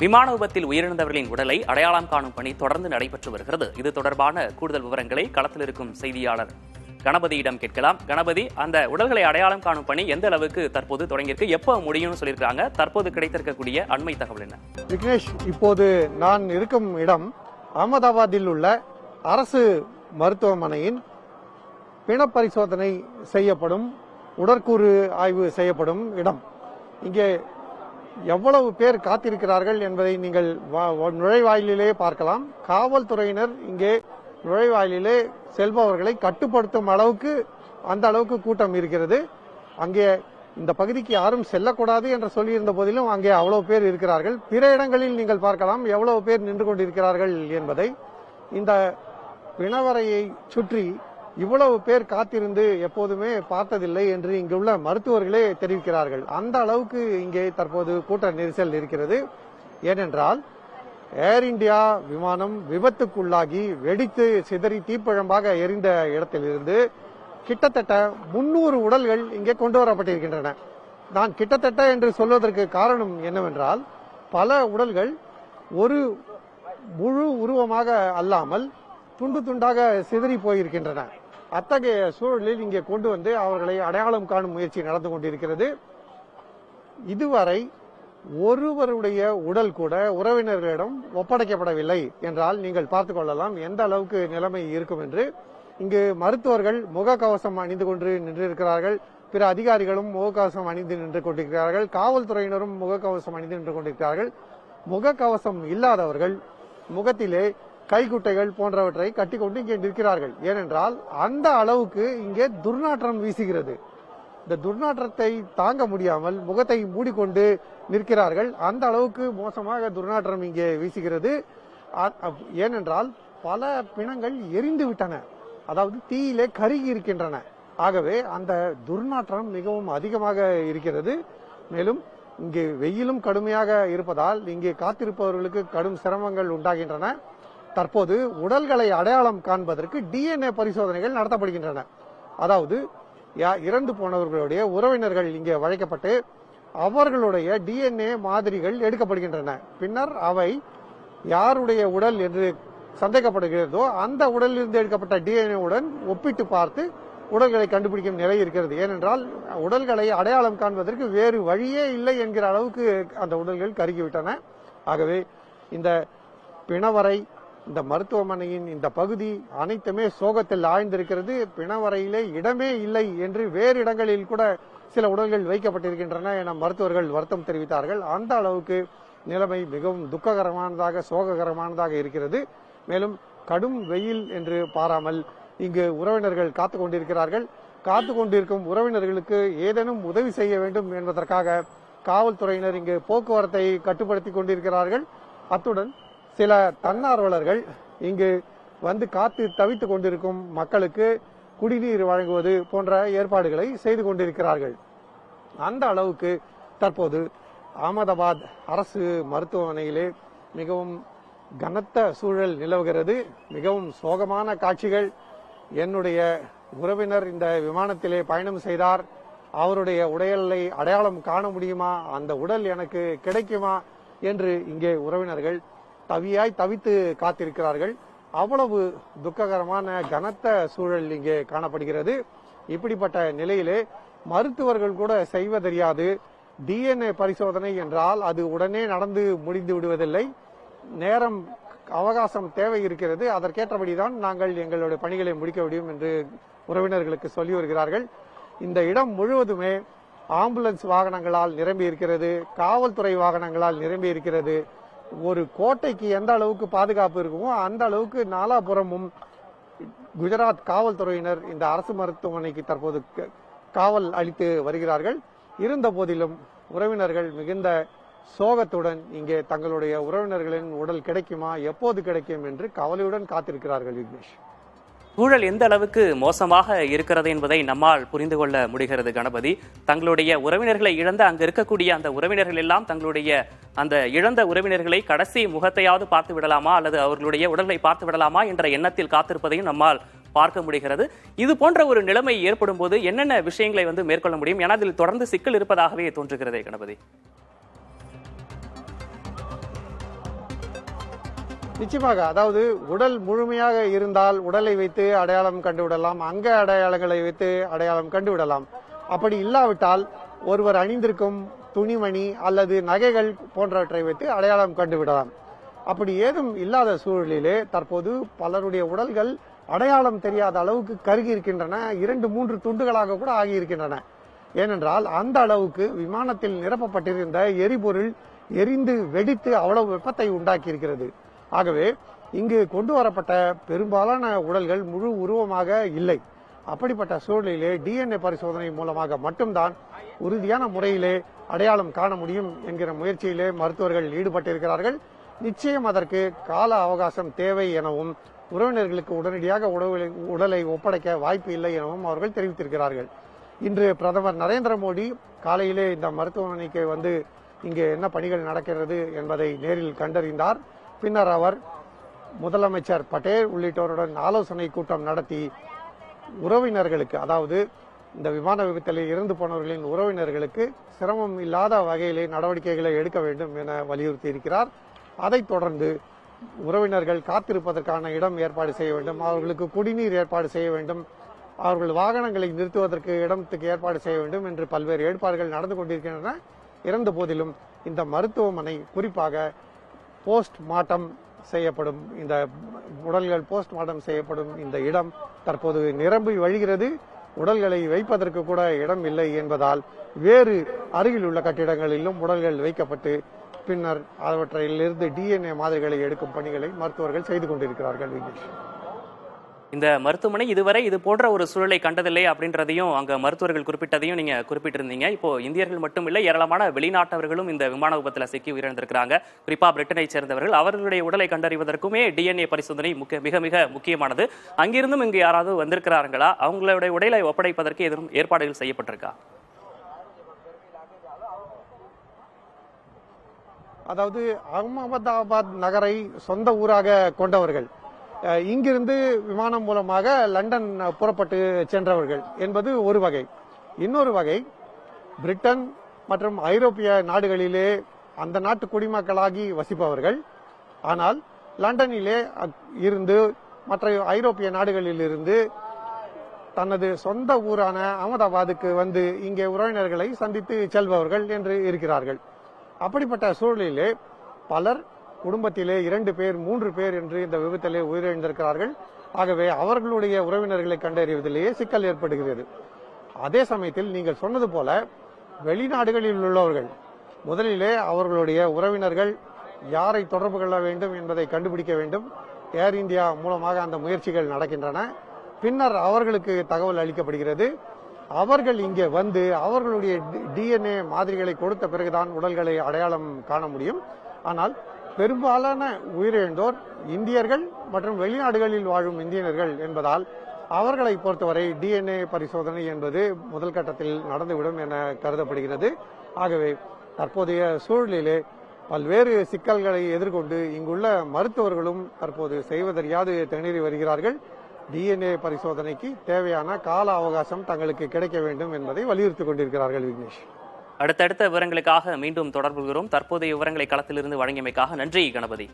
விமான விபத்தில் உயிரிழந்தவர்களின் உடலை அடையாளம் காணும் பணி தொடர்ந்து நடைபெற்று வருகிறது. இது தொடர்பான கூடுதல் விவரங்களை களத்தில் இருக்கும் செய்தியாளர் கணபதியிடம் கேட்கலாம். கணபதி அந்த உடல்களை அடையாளம் காணும் பணி எந்த அளவுக்கு தற்போது தொடங்கியிருக்கு? எப்போ முடியும்னு சொல்லியிருக்காங்க தற்போது கிடைத்திருக்கக்கூடிய அண்மை தகவல் என்ன? விக்னேஷ் இப்போது நான் இருக்கும் இடம் அகமதாபாத்தில் உள்ள அரசு மருத்துவமனையின் பிண பரிசோதனை செய்யப்படும் உடற்கூறு ஆய்வு செய்யப்படும் இடம். இங்கே எவ்வளவு பேர் காத்திருக்கிறார்கள் என்பதை நீங்கள் நுழைவாயிலே பார்க்கலாம். காவல்துறையினர் இங்கே நுழைவாயிலே செல்பவர்களை கட்டுப்படுத்தும் அளவுக்கு அந்த அளவுக்கு கூட்டம் இருக்கிறது. அங்கே இந்த பகுதிக்கு யாரும் செல்லக்கூடாது என்று சொல்லியிருந்த போதிலும் அங்கே அவ்வளவு பேர் இருக்கிறார்கள். பிற இடங்களில் நீங்கள் பார்க்கலாம் எவ்வளவு பேர் நின்று கொண்டிருக்கிறார்கள் என்பதை. இந்த பிணவரையை சுற்றி இவ்வளவு பேர் காத்திருந்து எப்போதுமே பார்த்ததில்லை என்று இங்குள்ள மருத்துவர்களே தெரிவிக்கிறார்கள். அந்த அளவுக்கு இங்கே தற்போது கூட்ட நெரிசல் இருக்கிறது. ஏனென்றால் ஏர் இந்தியா விமானம் விபத்துக்குள்ளாகி வெடித்து சிதறி தீப்பழம்பாக எரிந்த இடத்திலிருந்து கிட்டத்தட்ட முன்னூறு உடல்கள் இங்கே கொண்டு வரப்பட்டிருக்கின்றன. நான் கிட்டத்தட்ட என்று சொல்வதற்கு காரணம் என்னவென்றால் பல உடல்கள் ஒரு முழு உருவமாக அல்லாமல் துண்டு துண்டாக சிதறி போயிருக்கின்றன. அத்தகைய சூழலில் இங்கே கொண்டு வந்து அவர்களை அடையாளம் காணும் முயற்சி நடந்து கொண்டிருக்கிறது. இதுவரை ஒருவருடைய உடல் கூட உறவினர்களிடம் ஒப்படைக்கப்படவில்லை என்றால் நீங்கள் பார்த்துக் கொள்ளலாம் எந்த அளவுக்கு நிலைமை இருக்கும் என்று. இங்கு மருத்துவர்கள் முகக்கவசம் அணிந்து கொண்டு நின்றிருக்கிறார்கள். பிற அதிகாரிகளும் முகக்கவசம் அணிந்து நின்று கொண்டிருக்கிறார்கள். காவல்துறையினரும் முகக்கவசம் அணிந்து நின்று கொண்டிருக்கிறார்கள். முகக்கவசம் இல்லாதவர்கள் முகத்திலே கைக்குட்டைகள் போன்றவற்றை கட்டிக்கொண்டு இங்கே நிற்கிறார்கள். ஏனென்றால் அந்த அளவுக்கு இங்கே துர்நாற்றம் வீசுகிறது. இந்த துர்நாற்றத்தை தாங்க முடியாமல் முகத்தை மூடிக்கொண்டு நிற்கிறார்கள். அந்த அளவுக்கு மோசமாக துர்நாற்றம் இங்கே வீசுகிறது. அப்- ஏனென்றால் பல பிணங்கள் எரிந்து விட்டன. அதாவது தீயிலே கருகி இருக்கின்றன. ஆகவே அந்த துர்நாற்றம் மிகவும் அதிகமாக இருக்கிறது. மேலும் இங்கே வெயிலும் கடுமையாக இருப்பதால் இங்கே காத்திருப்பவர்களுக்கு கடும் சிரமங்கள் உண்டாகின்றன. தற்போது உடல்களை அடையாளம் காண்பதற்கு டிஎன்ஏ பரிசோதனைகள் நடத்தப்படுகின்றன. அதாவது யா- இறந்து போனவர்களுடைய உறவினர்கள் இங்கே வழைக்கப்பட்டு அவர்களுடைய டிஎன்ஏ மாதிரிகள் எடுக்கப்படுகின்றன. பின்னர் அவை யாருடைய உடல் என்று சந்தேகப்படுகிறதோ அந்த உடலிலிருந்து எடுக்கப்பட்ட டிஎன்ஏ உடன் ஒப்பிட்டு பார்த்து உடல்களை கண்டுபிடிக்கும் நிலை இருக்கிறது. ஏனென்றால் உடல்களை அடையாளம் காண்பதற்கு வேறு வழியே இல்லை என்கிற அளவுக்கு அந்த உடல்கள் கருகிவிட்டன. ஆகவே இந்த பிணவரை இந்த மருத்துவமனையின் இந்த பகுதி அனைத்துமே சோகத்தில் ஆழ்ந்திருக்கிறது. பிணவரையிலே இடமே இல்லை என்று வேறு இடங்களில் கூட சில உடல்கள் வைக்கப்பட்டிருக்கின்றன என மருத்துவர்கள் வருத்தம் தெரிவித்தார்கள். அந்த அளவுக்கு நிலைமை மிகவும் துக்ககரமானதாக சோககரமானதாக இருக்கிறது. மேலும் கடும் வெயில் என்று பாராமல் இங்கு உறவினர்கள் காத்து கொண்டிருக்கிறார்கள். காத்து கொண்டிருக்கும் உறவினர்களுக்கு ஏதேனும் உதவி செய்ய வேண்டும் என்பதற்காக காவல்துறையினர் இங்கு போக்குவரத்தை கட்டுப்படுத்தி கொண்டிருக்கிறார்கள். அத்துடன் சில தன்னார்வலர்கள் இங்கு வந்து காத்து தவித்துக் கொண்டிருக்கும் மக்களுக்கு குடிநீர் வழங்குவது போன்ற ஏற்பாடுகளை செய்து கொண்டிருக்கிறார்கள். அந்த அளவுக்கு தற்போது அகமதாபாத் அரசு மருத்துவமனையிலே மிகவும் கனத்த சூழல் நிலவுகிறது. மிகவும் சோகமான காட்சிகள். என்னுடைய உறவினர் இந்த விமானத்திலே பயணம் செய்தார். அவருடைய உடலை அடையாளம் காண முடியுமா? அந்த உடல் எனக்கு கிடைக்குமா? என்று இங்கே உறவினர்கள் தவியாய் தவித்து காத்திருக்கிறார்கள். அவ்வளவு துக்ககரமான கனத்த சூழல் இங்கே காணப்படுகிறது. இப்படிப்பட்ட நிலையிலே மருத்துவர்கள் கூட செய்வதறியாது டிஎன்ஏ பரிசோதனை என்றால் அது உடனே நடந்து முடிந்து விடுவதில்லை. நேரம் அவகாசம் தேவை இருக்கிறது. அதற்கேற்றபடிதான் நாங்கள் எங்களுடைய பணிகளை முடிக்க முடியும் என்று உறவினர்களுக்கு சொல்லி வருகிறார்கள். இந்த இடம் முழுவதுமே ஆம்புலன்ஸ் வாகனங்களால் நிரம்பி இருக்கிறது காவல்துறை வாகனங்களால் நிரம்பி இருக்கிறது ஒரு கோட்டைக்கு எந்த அளவுக்கு பாதுகாப்பு இருக்குமோ அந்த அளவுக்கு நாலாபுறமும் குஜராத் காவல்துறையினர் இந்த அரசு மருத்துவமனைக்கு தற்போது க- காவல் அளித்து வருகிறார்கள். இருந்த போதிலும் உறவினர்கள் மிகுந்த சோகத்துடன் இங்கே தங்களுடைய உறவினர்களின் உடல் கிடைக்குமா எப்போது கிடைக்கும் என்று கவலையுடன் காத்திருக்கிறார்கள் விக்னேஷ் ஊழல் எந்த அளவுக்கு மோசமாக இருக்கிறது என்பதை நம்மால் புரிந்து கொள்ள முடிகிறது கணபதி. தங்களுடைய உறவினர்களை இழந்த அங்க இருக்கக்கூடிய அந்த உறவினர்கள் எல்லாம் தங்களுடைய அந்த இழந்த உறவினர்களை கடைசி முகத்தையாவது பார்த்து விடலாமா அல்லது அவர்களுடைய உடலை பார்த்து விடலாமா என்ற எண்ணத்தில் காத்திருப்பதையும் நம்மால் பார்க்க முடிகிறது. இது போன்ற ஒரு நிலைமை ஏற்படும் போது என்னென்ன விஷயங்களை வந்து மேற்கொள்ள முடியும்? ஏன்னா அதில் தொடர்ந்து சிக்கல் இருப்பதாகவே தோன்றுகிறதே கணபதி. நிச்சயமாக அதாவது உடல் முழுமையாக இருந்தால் உடலை வைத்து அடையாளம் கண்டுவிடலாம் அங்க அடையாளங்களை வைத்து அடையாளம் கண்டுவிடலாம். அப்படி இல்லாவிட்டால் ஒருவர் அணிந்திருக்கும் துணிமணி அல்லது நகைகள் போன்றவற்றை வைத்து அடையாளம் கண்டுவிடலாம். அப்படி ஏதும் இல்லாத சூழலிலே தற்போது பலருடைய உடல்கள் அடையாளம் தெரியாத அளவுக்கு கருகி இருக்கின்றன இரண்டு மூன்று துண்டுகளாக கூட ஆகியிருக்கின்றன ஏனென்றால் அந்த அளவுக்கு விமானத்தில் நிரப்பப்பட்டிருந்த எரிபொருள் எரிந்து வெடித்து அவ்வளவு வெப்பத்தை உண்டாக்கி இருக்கிறது ஆகவே இங்கு கொண்டு வரப்பட்ட பெரும்பாலான உடல்கள் முழு உருவமாக இல்லை. அப்படிப்பட்ட சூழலிலே டிஎன்ஏ பரிசோதனை மூலமாக மட்டும்தான் உறுதியான முறையிலே அடையாளம் காண முடியும் என்கிற முயற்சியிலே மருத்துவர்கள் ஈடுபட்டிருக்கிறார்கள். நிச்சயம் அதற்கு கால அவகாசம் தேவை எனவும் உறவினர்களுக்கு உடனடியாக உடலை- உடலை ஒப்படைக்க வாய்ப்பு இல்லை எனவும் அவர்கள் தெரிவித்திருக்கிறார்கள். இன்று பிரதமர் நரேந்திர மோடி காலையிலே இந்த மருத்துவமனைக்கு வந்து இங்கே என்ன பணிகள் நடக்கிறது என்பதை நேரில் கண்டறிந்தார். பின்னர் அவர் முதலமைச்சர் பட்டேல் உள்ளிட்டோருடன் ஆலோசனை கூட்டம் நடத்தி உறவினர்களுக்கு அதாவது இந்த விமான விபத்தில் இறந்து போனவர்களின் உறவினர்களுக்கு சிரமம் இல்லாத வகையிலே நடவடிக்கைகளை எடுக்க வேண்டும் என வலியுறுத்தி இருக்கிறார் அதைத் தொடர்ந்து உறவினர்கள் காத்திருப்பதற்கான இடம் ஏற்பாடு செய்ய வேண்டும் அவர்களுக்கு குடிநீர் ஏற்பாடு செய்ய வேண்டும் அவர்கள் வாகனங்களை நிறுத்துவதற்கு இடத்துக்கு ஏற்பாடு செய்ய வேண்டும் என்று பல்வேறு ஏற்பாடுகள் நடந்து கொண்டிருக்கின்றன. இறந்த போதிலும் இந்த மருத்துவமனை குறிப்பாக போஸ்ட் மார்ட்டம் செய்யப்படும். இந்த உடல்கள் போஸ்ட் மார்ட்டம் செய்யப்படும். இந்த இடம் தற்போது நிரம்பி வழிகிறது. உடல்களை வைப்பதற்கு கூட இடம் இல்லை என்பதால் வேறு அருகில் உள்ள கட்டிடங்களிலும் உடல்கள் வைக்கப்பட்டு பின்னர் அவற்றிலிருந்து டிஎன்ஏ மாதிரிகளை எடுக்கும் பணிகளை மருத்துவர்கள் செய்து கொண்டிருக்கிறார்கள் விக்னேஷ். இந்த மருத்துவமனை இதுவரை இது போன்ற ஒரு சூழலை கண்டதில்லை அப்படின்றதையும் அங்க மருத்துவர்கள் குறிப்பிட்டதையும் நீங்க குறிப்பிட்டிருந்தீங்க. இப்போ இந்தியர்கள் மட்டும் இல்லை ஏராளமான வெளிநாட்டவர்களும் இந்த விமான விபத்துல சிக்கி உயிரிழந்திருக்கிறாங்க. குறிப்பா பிரிட்டனை சேர்ந்தவர்கள் அவர்களுடைய உடலை கண்டறிவதற்குமே டிஎன்ஏ பரிசோதனை முக்கிய மிக மிக முக்கியமானது. அங்கிருந்தும் இங்கு யாராவது வந்திருக்கிறார்களா? அவங்களுடைய உடலை ஒப்படைப்பதற்கு எதுவும் ஏற்பாடுகள் செய்யப்பட்டிருக்கா? அதாவது அகமதாபாத் நகரை சொந்த ஊராக கொண்டவர்கள். இங்கிருந்து விமானம் மூலமாக லண்டன் புறப்பட்டு சென்றவர்கள் என்பது ஒரு வகை. இன்னொரு வகை பிரிட்டன் மற்றும் ஐரோப்பிய நாடுகளிலே அந்த நாட்டு குடிமக்களாகி வசிப்பவர்கள். ஆனால் லண்டனிலே இருந்து மற்ற ஐரோப்பிய நாடுகளில் இருந்து தனது சொந்த ஊரான அகமதாபாத்துக்கு வந்து இங்கே உறவினர்களை சந்தித்து செல்பவர்கள் என்று இருக்கிறார்கள். அப்படிப்பட்ட சூழலிலே பலர் குடும்பத்திலே இரண்டு பேர் மூன்று பேர் என்று இந்த விபத்திலே உயிரிழந்திருக்கிறார்கள். ஆகவே அவர்களுடைய உறவினர்களை கண்டறிவதிலேயே சிக்கல் ஏற்படுகிறது. அதே சமயத்தில் நீங்கள் சொன்னது போல வெளிநாடுகளில் உள்ளவர்கள் முதலிலே அவர்களுடைய உறவினர்கள் யாரை தொடர்பு கொள்ள வேண்டும் என்பதை கண்டுபிடிக்க வேண்டும். ஏர் இந்தியா மூலமாக அந்த முயற்சிகள் நடக்கின்றன. பின்னர் அவர்களுக்கு தகவல் அளிக்கப்படுகிறது. அவர்கள் இங்கே வந்து அவர்களுடைய டிஎன்ஏ மாதிரிகளை கொடுத்த பிறகுதான் உடல்களை அடையாளம் காண முடியும். ஆனால் பெரும்பாலான உயிரிழந்தோர் இந்தியர்கள் மற்றும் வெளிநாடுகளில் வாழும் இந்தியர்கள் என்பதால் அவர்களை பொறுத்தவரை டிஎன்ஏ பரிசோதனை என்பது முதல் கட்டத்தில் நடந்துவிடும் என கருதப்படுகிறது. ஆகவே தற்போதைய சூழலிலே பல்வேறு சிக்கல்களை எதிர்கொண்டு இங்குள்ள மருத்துவர்களும் தற்போது செய்வதறியாது திணறி வருகிறார்கள். டிஎன்ஏ பரிசோதனைக்கு தேவையான கால அவகாசம் தங்களுக்கு கிடைக்க வேண்டும் என்பதை வலியுறுத்திக் கொண்டிருக்கிறார்கள் விக்னேஷ். அடுத்தடுத்த விவரங்களுக்காக மீண்டும் தொடர்புகிறோம் தற்போதைய விவரங்களை களத்திலிருந்து வழங்கியமைக்காக நன்றி கணபதி.